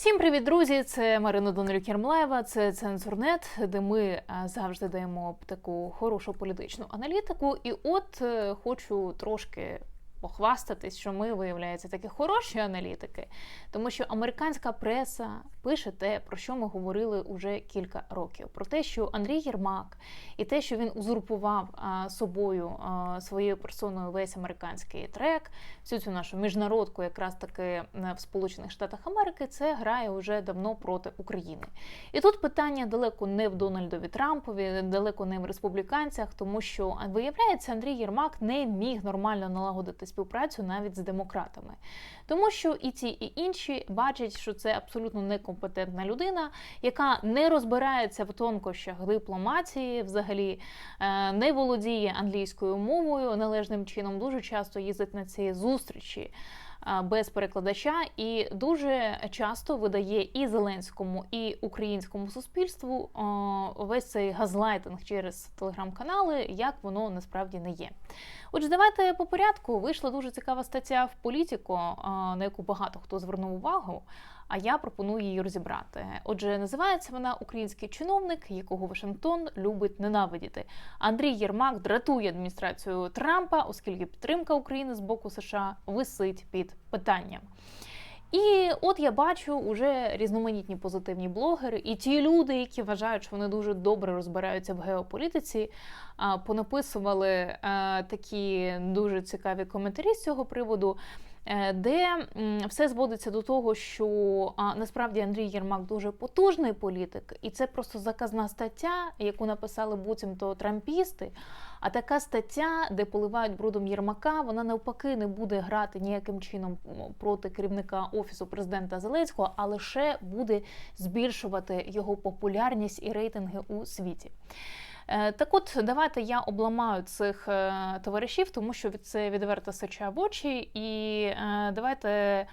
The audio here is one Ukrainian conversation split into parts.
Всім привіт, друзі! Це Марина Донелюк Єрмлаєва, це Цензурнет, де ми е, завжди даємо таку хорошу політичну аналітику. І от е, хочу трошки похвастатись, що ми, виявляється, такі хороші аналітики, тому що американська преса пише те, про що ми говорили уже кілька років: про те, що Андрій Єрмак і те, що він узурпував собою своєю персоною весь американський трек, всю цю нашу міжнародку, якраз таки е, в Сполучених Штатах Америки, це грає вже давно проти України. І тут питання далеко не в Дональдові Трампові, далеко не в республіканцях, тому що виявляється, Андрій Єрмак не міг нормально налагодити співпрацю навіть з демократами, тому що і ті, і інші бачать, що це абсолютно некомпетентна людина, яка не розбирається в тонкощах дипломатії, взагалі е, не володіє англійською мовою належним чином, дуже часто їздить на ці зустрічі. е, Без перекладача і дуже часто видає і зеленському, і українському суспільству е, весь цей газлайтинг через телеграм-канали, як воно насправді не є. Отже, давайте по порядку. Вийшла дуже цікава стаття в політику, на яку багато хто звернув увагу. А я пропоную її розібрати. Отже, називається вона Український чиновник, якого Вашингтон любить ненавидіти. Андрій Єрмак дратує адміністрацію Трампа, оскільки підтримка України з боку США висить під питанням. І от я бачу уже різноманітні позитивні блогери, і ті люди, які вважають, що вони дуже добре розбираються в геополітиці, понаписували е, такі дуже цікаві коментарі з цього приводу. Е, Де все зводиться до того, що насправді Андрій Єрмак дуже потужний політик, і це просто заказна стаття, яку написали буцімто трампісти. А така стаття, де поливають брудом Єрмака, вона навпаки не буде грати ніяким чином проти керівника офісу президента Зеленського, а лише буде збільшувати його популярність і рейтинги у світі. Е, Так от, давайте я обламаю цих е, товаришів, тому що це відверта соча в очі, і е, давайте.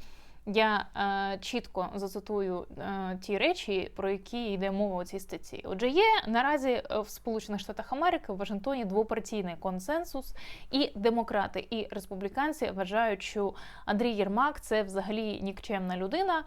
Я е, чітко зацитую е, ті речі, про які йде мова у цій статті. Отже, є наразі е, в Сполучених Штатах Америки в Вашингтоні двопартійний консенсус, і демократи, і республіканці вважають, що Андрій Єрмак це взагалі нікчемна людина,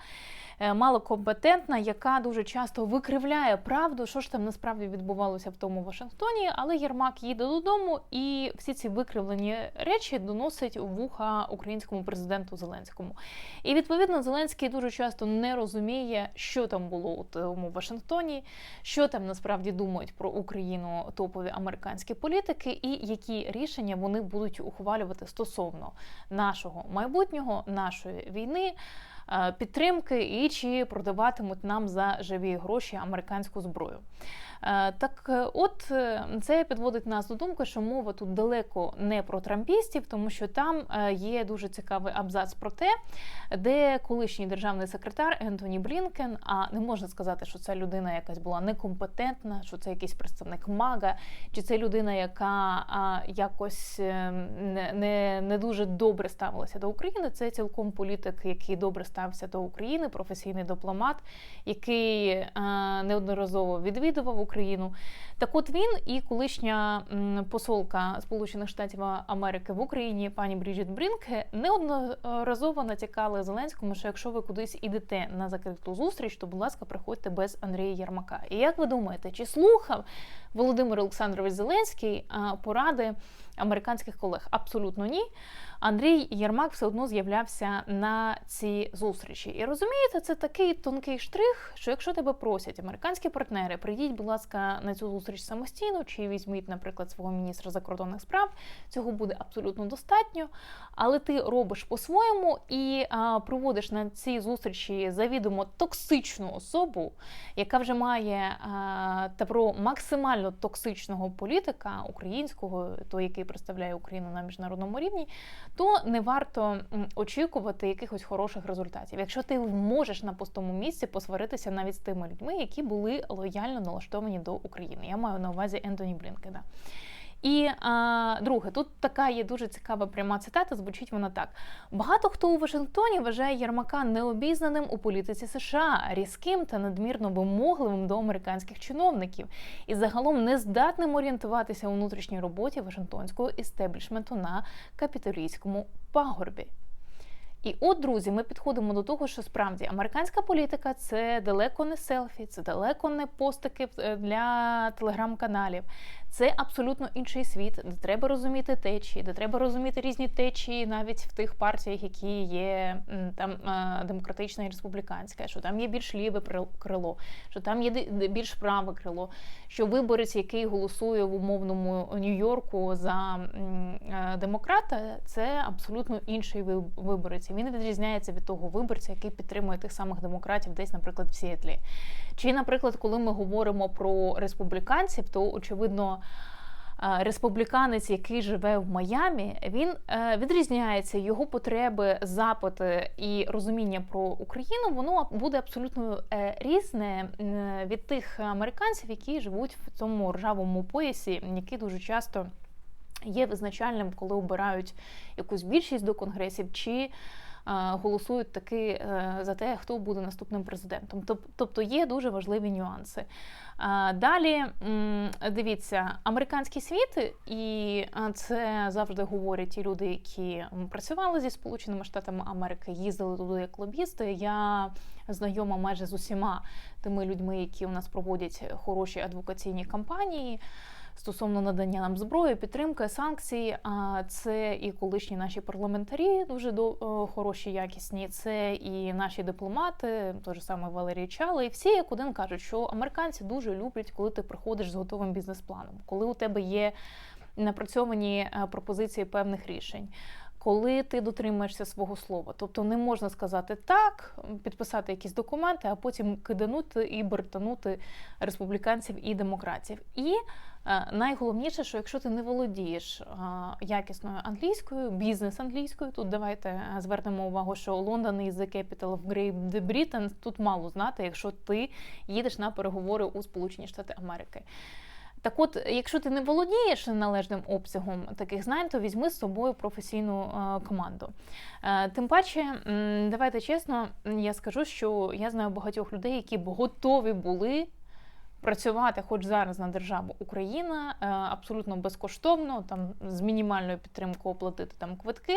е, малокомпетентна, яка дуже часто викривляє правду, що ж там насправді відбувалося в тому Вашингтоні. Але Єрмак їде додому, і всі ці викривлені речі доносить вуха українському президенту Зеленському. І відповідно Зеленський дуже часто не розуміє, що там було у тому Вашингтоні, що там насправді думають про Україну топові американські політики, і які рішення вони будуть ухвалювати стосовно нашого майбутнього, нашої війни. Е, Підтримки і чи продаватимуть нам за живі гроші американську зброю. Е, Так, е, от це підводить нас до думки, що мова тут далеко не про трампістів, тому що там є дуже цікавий абзац про те, де колишній державний секретар Ентоні Блінкен, а не можна сказати, що ця людина якась була некомпетентна, що це якийсь представник МАГА, чи це людина, яка якось не, не, не дуже добре ставилася до України. Це цілком політик, який добре ставився до України, професійний дипломат, який е, неодноразово відвідував Україну. Так от він і колишня посолка Сполучених Штатів Америки в Україні, пані Бріджіт Брінке, неодноразово натякали Зеленському, що якщо ви кудись ідете на закриту зустріч, то, будь ласка, приходьте без Андрія Єрмака. І як ви думаєте, чи слухав Володимир Олександрович Зеленський поради американських колег? Абсолютно ні. Андрій Єрмак все одно з'являвся на ці зустрічі. І розумієте, це такий тонкий штрих, що якщо тебе просять американські партнери, прийдіть, будь ласка, на цю зустріч самостійно, чи візьміть, наприклад, свого міністра закордонних справ, цього буде абсолютно достатньо. Але ти робиш по-своєму і а, проводиш на ці зустрічі завідомо токсичну особу, яка вже має а, та про максимально токсичного політика українського, той, який представляє Україну на міжнародному рівні, то не варто очікувати якихось хороших результатів. Якщо ти можеш на пустому місці посваритися навіть з тими людьми, які були лояльно налаштовані до України. Я маю на увазі Ентоні Блінкена. І а, друге, тут така є дуже цікава пряма цитата. Звучить вона так: багато хто у Вашингтоні вважає Єрмака необізнаним у політиці США, різким та надмірно вимогливим до американських чиновників і загалом нездатним орієнтуватися у внутрішній роботі Вашингтонського істеблішменту на капітолійському пагорбі. І от, друзі, ми підходимо до того, що справді американська політика це далеко не селфі, це далеко не постики е, для телеграм-каналів. Це абсолютно інший світ, де треба розуміти течії, де треба розуміти різні течії навіть в тих партіях, які є там е, демократична і республіканська, що там є більш ліве крило, що там є більш праве крило. Що виборець, який голосує в умовному Нью-Йорку за е, демократа, це абсолютно інший виборець. І Він відрізняється від того виборця, який підтримує тих самих демократів, десь, наприклад, в Сіетлі. Чи, наприклад, коли ми говоримо про республіканців, то очевидно. Республіканець, який живе в Майамі, він е, відрізняється його потреби, запити і розуміння про Україну. Воно буде абсолютно е, різне від тих американців, які живуть в цьому ржавому поясі, який дуже часто є визначальним, коли обирають якусь більшість до конгресів. чи голосують таки е, за те, хто буде наступним президентом. Тобто є дуже важливі нюанси. Далі дивіться, американський світ, і це завжди говорять ті люди, які працювали зі Сполученими Штатами Америки, їздили туди як лобісти. Я знайома майже з усіма тими людьми, які у нас проводять хороші адвокаційні кампанії стосовно надання нам зброї, підтримки, санкцій. А це і колишні наші парламентарі дуже до хороші, якісні. Це і наші дипломати, той же саме Валерій Чали, і всі як один кажуть, що американці дуже люблять, коли ти приходиш з готовим бізнес-планом, коли у тебе є напрацьовані е, пропозиції певних рішень коли ти дотримуєшся свого слова. Тобто не можна сказати так, підписати якісь документи, а потім киданути і бертанути республіканців і демократів. І е, найголовніше, що якщо ти не володієш е, якісною англійською, бізнес англійською, тут давайте е, звернемо увагу, що Лондон is the capital of Great Britain, тут мало знати, якщо ти їдеш на переговори у Сполучені Штати Америки. Так от, якщо ти не володієш належним обсягом таких знань, то візьми з собою професійну е, команду. Е, тим паче, давайте чесно, я скажу, що я знаю багатьох людей, які б готові були працювати, хоч зараз на державу Україна, е, абсолютно безкоштовно, там з мінімальною підтримкою оплатити там квитки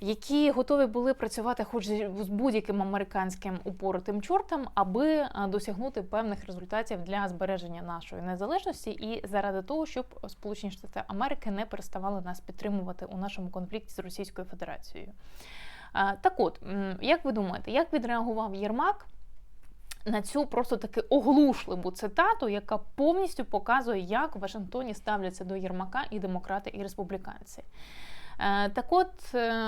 які готові були працювати, хоч з будь-яким американським упоротим чортом, аби е, досягнути певних результатів для збереження нашої незалежності і заради того, щоб Сполучені Штати Америки не переставали нас підтримувати у нашому конфлікті з Російською Федерацією. Е, так, от як ви думаєте, як відреагував Єрмак? На цю просто таки оглушливу цитату, яка повністю показує, як в Вашингтоні ставляться до Єрмака і демократи і республіканці. Е, так от е,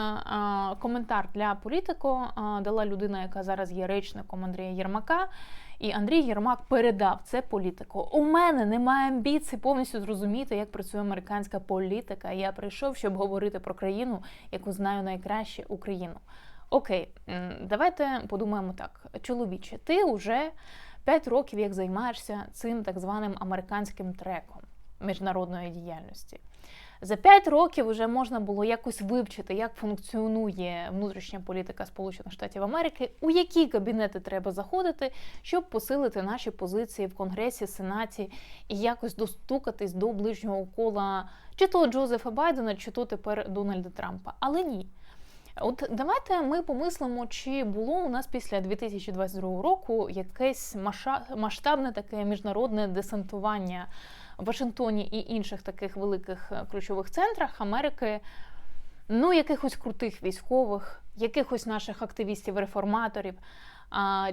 коментар для політико дала людина, яка зараз є речником Андрія Єрмака. І Андрій Єрмак передав це політику. У мене немає амбіцій повністю зрозуміти, як працює американська політика. Я прийшов, щоб говорити про країну, яку знаю найкраще Україну. Окей, давайте подумаємо так. Чоловіче, ти вже 5 років як займаєшся цим так званим американським треком міжнародної діяльності. За п'ять років вже можна було якось вивчити, як функціонує внутрішня політика Сполучених Штатів Америки, у які кабінети треба заходити, щоб посилити наші позиції в Конгресі, Сенаті і якось достукатись до ближнього кола чи то Джозефа Байдена, чи то тепер Дональда Трампа. Але ні. От давайте ми помислимо, чи було у нас після 2022 року якесь масштабне таке міжнародне десантування в Вашингтоні і інших таких великих е, ключових центрах Америки. Ну, якихось крутих військових, якихось наших активістів-реформаторів.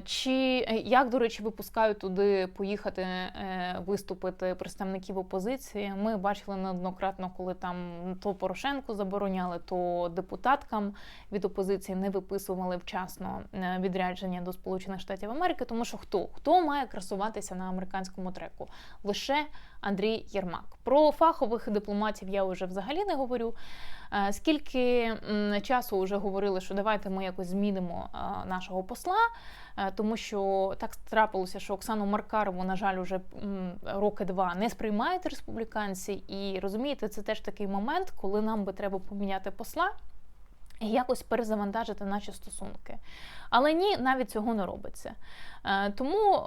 Чи е, як, до речі, випускають туди поїхати е, виступити представників опозиції? Ми бачили неоднократно, коли там то Порошенко забороняли, то депутаткам від опозиції не виписували вчасно е, відрядження до Сполучених Штатів Америки, тому що хто хто має красуватися на американському треку? Лише Андрій Єрмак. Про фахових дипломатів я вже взагалі не говорю. Скільки часу вже говорили, що давайте ми якось змінимо нашого посла, тому що так трапилося, що Оксану Маркарову, на жаль, уже роки два не сприймають республіканці, і розумієте, це теж такий момент, коли нам би треба поміняти посла. І якось перезавантажити наші стосунки. Але ні, навіть цього не робиться. Е, тому е,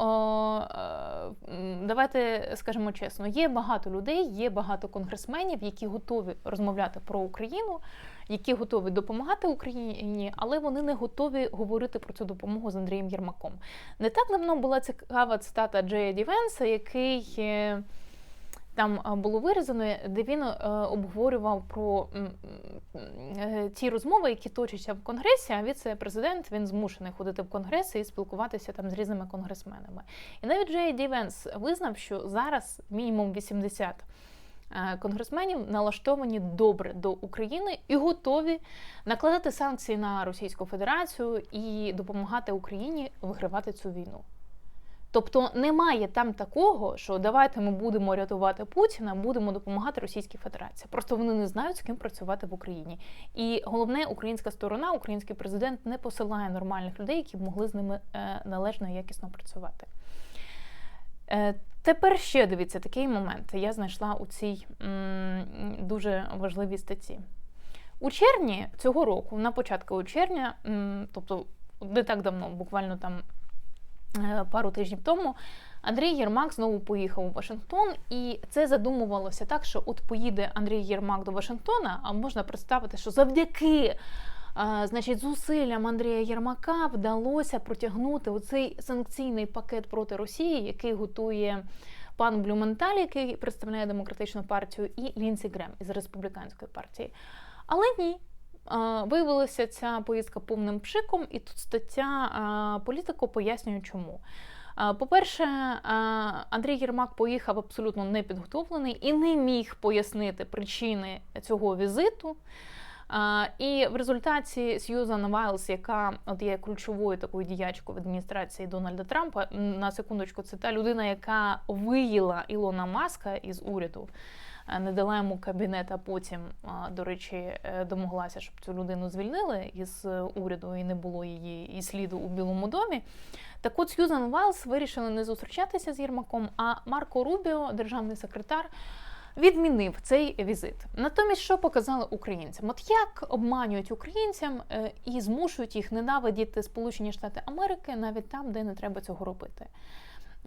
давайте скажемо чесно: є багато людей, є багато конгресменів, які готові розмовляти про Україну, які готові допомагати Україні, але вони не готові говорити про цю допомогу з Андрієм Єрмаком. Не так давно була цікава цитата Джея Дівенса, який. Е, там було вирізано, де він обговорював про ті розмови, які точаться в конгресі. А віце-президент він змушений ходити в конгрес і спілкуватися там з різними конгресменами. І навіть Джей Дівенс визнав, що зараз мінімум 80 конгресменів налаштовані добре до України і готові накладати санкції на Російську Федерацію і допомагати Україні вигравати цю війну. Тобто немає там такого, що давайте ми будемо рятувати Путіна, будемо допомагати Російській Федерації. Просто вони не знають, з ким працювати в Україні. І головне, українська сторона, український президент не посилає нормальних людей, які б могли з ними е, належно і якісно працювати. Е, тепер ще дивіться такий момент. Я знайшла у цій м, дуже важливій статті. У червні цього року, на початку червня, м, тобто не так давно, буквально там пару тижнів тому Андрій Єрмак знову поїхав у Вашингтон, і це задумувалося так, що от поїде Андрій Єрмак до Вашингтона, а можна представити, що завдяки. А, значить, зусиллям Андрія Єрмака вдалося протягнути оцей санкційний пакет проти Росії, який готує пан Блюменталь, який представляє демократичну партію, і Лінсі Грем із республіканської партії. Але ні, Виявилася ця поїздка повним пшиком, і тут стаття політико пояснює, чому. По-перше, Андрій Єрмак поїхав абсолютно непідготовлений і не міг пояснити причини цього візиту. І в результаті Сьюзан Вайлс, яка от є ключовою такою діячкою в адміністрації Дональда Трампа, на секундочку, це та людина, яка виїла Ілона Маска із уряду. Е, не дала йому кабінет, а потім, до речі, е, домоглася, щоб цю людину звільнили із е, уряду і не було її і сліду у Білому домі. Так от Сьюзан Вайлс вирішили не зустрічатися з Єрмаком, а Марко Рубіо, державний секретар. Відмінив цей візит. Натомість, що показали українцям? От як обманюють українцям і змушують їх ненавидіти Сполучені Штати Америки навіть там, де не треба цього робити.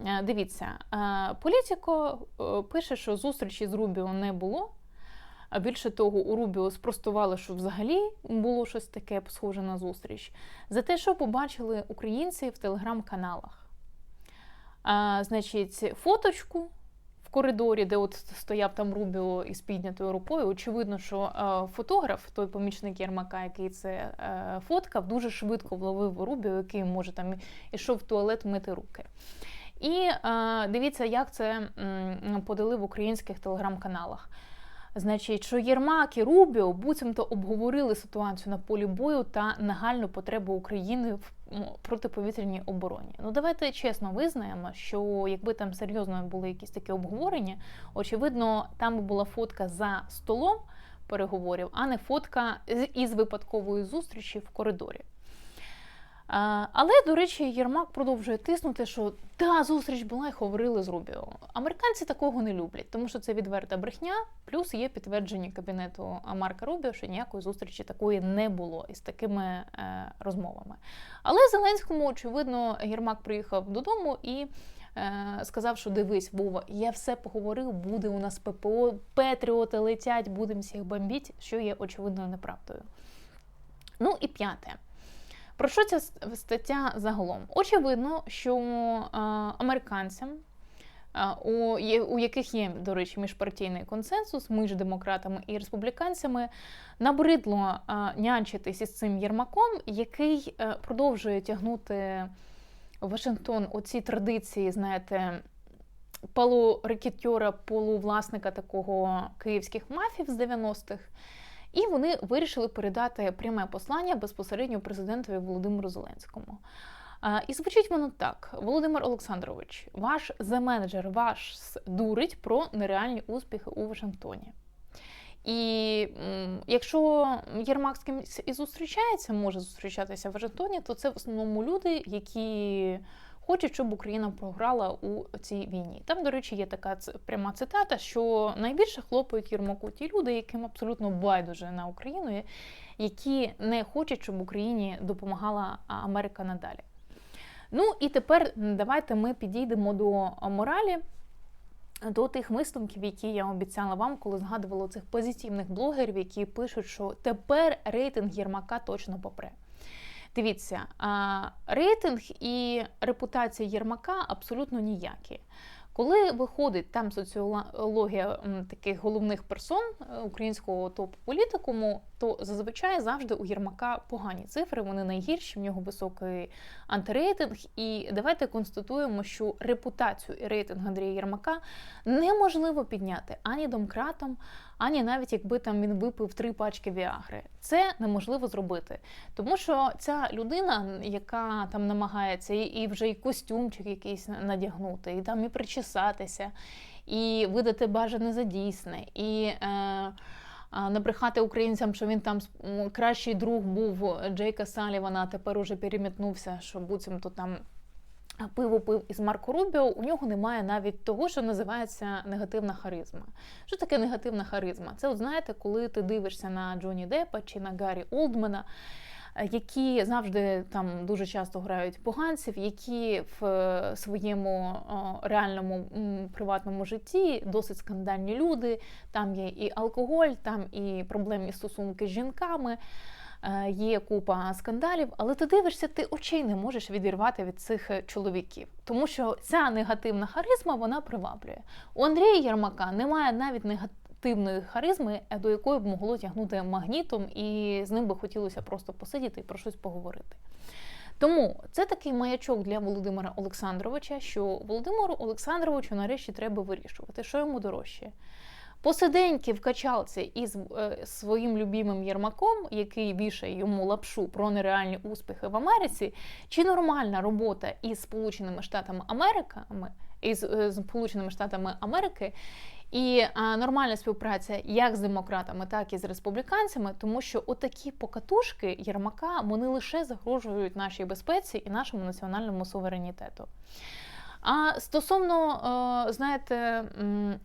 Е, дивіться, е, Політіко е, пише, що зустрічі з Рубіо не було. А більше того, у Рубіо спростували, що взагалі було щось таке схоже на зустріч. За те, що побачили українці в телеграм-каналах. Значить, фоточку в коридорі, де от стояв там Рубіо із піднятою рукою. Очевидно, що фотограф, той помічник Єрмака, який це фоткав, дуже швидко вловив Рубіо, який може там ішов в туалет мити руки. І е, дивіться, як це подали в українських телеграм-каналах. Значить, що Єрмак і Рубіо буцімто обговорили ситуацію на полі бою та нагальну потребу України в протиповітряній обороні. Ну давайте чесно визнаємо, що якби там серйозно були якісь такі обговорення, очевидно, там була фотка за столом переговорів, а не фотка із випадкової зустрічі в коридорі. Але, до речі, Єрмак продовжує тиснути, що та зустріч була і говорили з Рубіо. Американці такого не люблять, тому що це відверта брехня, плюс є підтвердження кабінету Марка Рубіо, що ніякої зустрічі такої не було із такими е, розмовами. Але Зеленському, очевидно, Єрмак приїхав додому і. Е, сказав, що дивись, Вова, я все поговорив, буде у нас ППО, Петріоти летять, будемо всіх бомбіть, що є очевидно неправдою. Ну і п'яте. Про що ця стаття загалом? Очевидно, що е, американцям, е, у, у яких є, до речі, міжпартійний консенсус між демократами і республіканцями, набридло е, нянчитись із цим Єрмаком, який продовжує тягнути Вашингтон оці традиції, знаєте, полурекетьора, полувласника такого київських мафів з 90-х. І вони вирішили передати пряме послання безпосередньо президентові Володимиру Зеленському. І звучить воно так: Володимир Олександрович, ваш за-менеджер вас дурить про нереальні успіхи у Вашингтоні. І якщо Єрмак з кимось і зустрічається, може зустрічатися в Вашингтоні, то це в основному люди, які хочуть, щоб Україна програла у цій війні. Там, до речі, є така пряма цитата, що найбільше хлопають Єрмаку ті люди, яким абсолютно байдуже на Україну, які не хочуть, щоб Україні допомагала Америка надалі. Ну і тепер давайте ми підійдемо до моралі. До тих висновків, які я обіцяла вам, коли згадувала цих позитивних блогерів, які пишуть, що тепер рейтинг Єрмака точно попре. Дивіться, рейтинг і репутація Єрмака абсолютно ніякі. Коли виходить там соціологія таких головних персон е, українського топ-політикуму, то зазвичай завжди у Єрмака погані цифри, вони найгірші, в нього високий антирейтинг. І давайте констатуємо, що репутацію і рейтинг Андрія Єрмака неможливо підняти ані домкратом, ані навіть якби там він випив три пачки Віагри. Це неможливо зробити. Тому що ця людина, яка там намагається і, і вже й костюмчик якийсь надягнути, і там і причесатися, і видати бажане за дійсне, і. Е, Набрехати українцям, що він там кращий друг був Джейка Салівана, а тепер уже перемітнувся, що буцімто там пиво пив із Марко Рубіо, у нього немає навіть того, що називається негативна харизма. Що таке негативна харизма? Це, от знаєте, коли ти дивишся на Джонні Деппа чи на Гаррі Олдмена, е, які завжди там дуже часто грають поганців, які в е, своєму реальному приватному житті досить скандальні люди. Там є і алкоголь, там і проблемні стосунки з жінками. Е, Є купа скандалів, але ти дивишся, ти очей не можеш відірвати від цих е, чоловіків, тому що ця негативна харизма вона приваблює. У Андрія Єрмака немає навіть негативної харизми, е, до якої б могло тягнути магнітом, і з ним би хотілося просто посидіти і про щось поговорити. Тому це такий маячок для Володимира Олександровича, що Володимиру Олександровичу нарешті треба вирішувати, що йому дорожче. Посиденьки в качалці із е, своїм любимим Єрмаком, який вішає йому лапшу про нереальні успіхи в Америці, чи нормальна робота із Сполученими Штатами Америками, із е, Сполученими Штатами Америки, і а, нормальна співпраця як з демократами, так і з республіканцями, тому що отакі покатушки Єрмака вони лише загрожують нашій безпеці і нашому національному суверенітету. А стосовно, е, знаєте,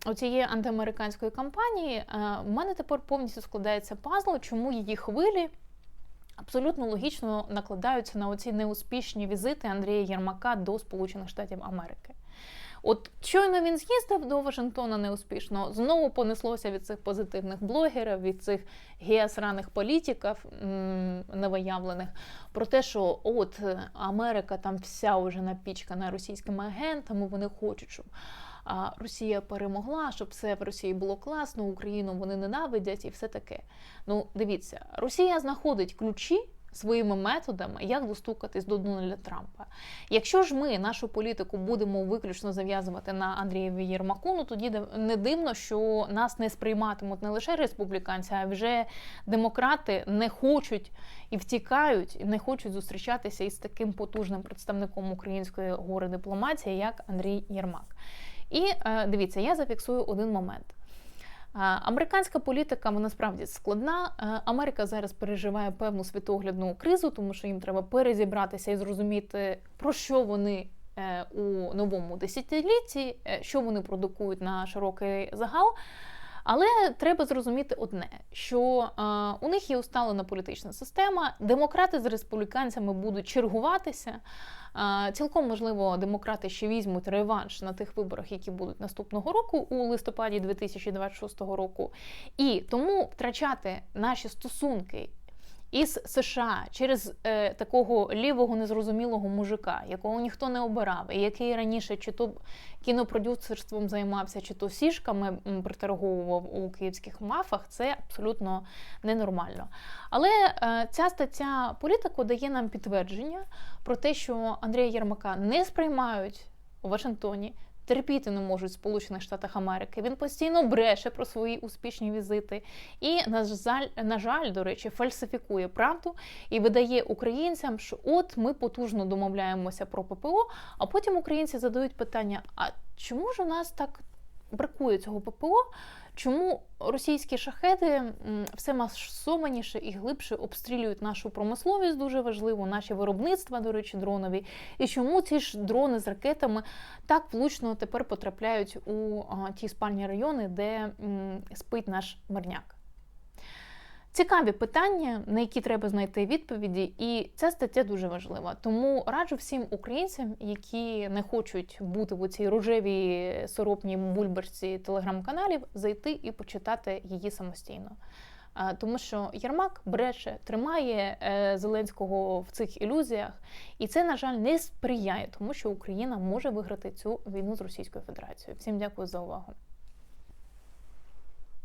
оцієї антиамериканської кампанії, е, в мене тепер повністю складається пазл, чому її хвилі абсолютно логічно накладаються на оці неуспішні візити Андрія Єрмака до Сполучених Штатів Америки. От щойно він з'їздив до Вашингтона неуспішно, знову понеслося від цих позитивних блогерів, від цих геосраних політиків м, новоявлених, про те, що от е, Америка там вся вже напічкана російськими агентами, вони хочуть, щоб а, Росія перемогла, щоб все в Росії було класно, Україну вони ненавидять і все таке. Ну, дивіться, Росія знаходить ключі своїми методами, як достукатись до Дональда Трампа. Якщо ж ми нашу політику будемо виключно зав'язувати на Андрієві Єрмаку, ну тоді не дивно, що нас не сприйматимуть не лише республіканці, а вже демократи не хочуть і втікають, і не хочуть зустрічатися із таким потужним представником української гори дипломатії, як Андрій Єрмак. І е, дивіться, я зафіксую один момент. Американська політика вона справді складна. Америка зараз переживає певну світоглядну кризу, тому що їм треба перезібратися і зрозуміти, про що вони е, у новому десятилітті, е, що вони продукують на широкий загал. Але треба зрозуміти одне: що е, у них є усталена політична система, демократи з республіканцями будуть чергуватися. Е, Цілком можливо, демократи ще візьмуть реванш на тих виборах, які будуть наступного року у листопаді 2026 року. І тому втрачати наші стосунки із США через е, такого лівого незрозумілого мужика, якого ніхто не обирав, і який раніше чи то кінопродюсерством займався, чи то сішками приторговував у київських мафах, це абсолютно ненормально. Але е, ця стаття політику дає нам підтвердження про те, що Андрія Єрмака не сприймають у Вашингтоні. Терпіти не можуть в Сполучених Штатах Америки. Він постійно бреше про свої успішні візити і, на жаль, на жаль, до речі, фальсифікує правду і видає українцям, що от ми потужно домовляємося про ППО, а потім українці задають питання: а чому ж у нас так бракує цього ППО, чому російські шахеди все масованіше і глибше обстрілюють нашу промисловість, дуже важливо, наші виробництва, до речі, дронові, і чому ці ж дрони з ракетами так влучно тепер потрапляють у ті спальні райони, де спить наш мирняк. Цікаві питання, на які треба знайти відповіді, і ця стаття дуже важлива. Тому раджу всім українцям, які не хочуть бути в цій рожевій соропній бульбашці телеграм-каналів, зайти і почитати її самостійно. Тому що Єрмак бреше, тримає е, Зеленського в цих ілюзіях, і це, на жаль, не сприяє тому, що Україна може виграти цю війну з Російською Федерацією. Всім дякую за увагу.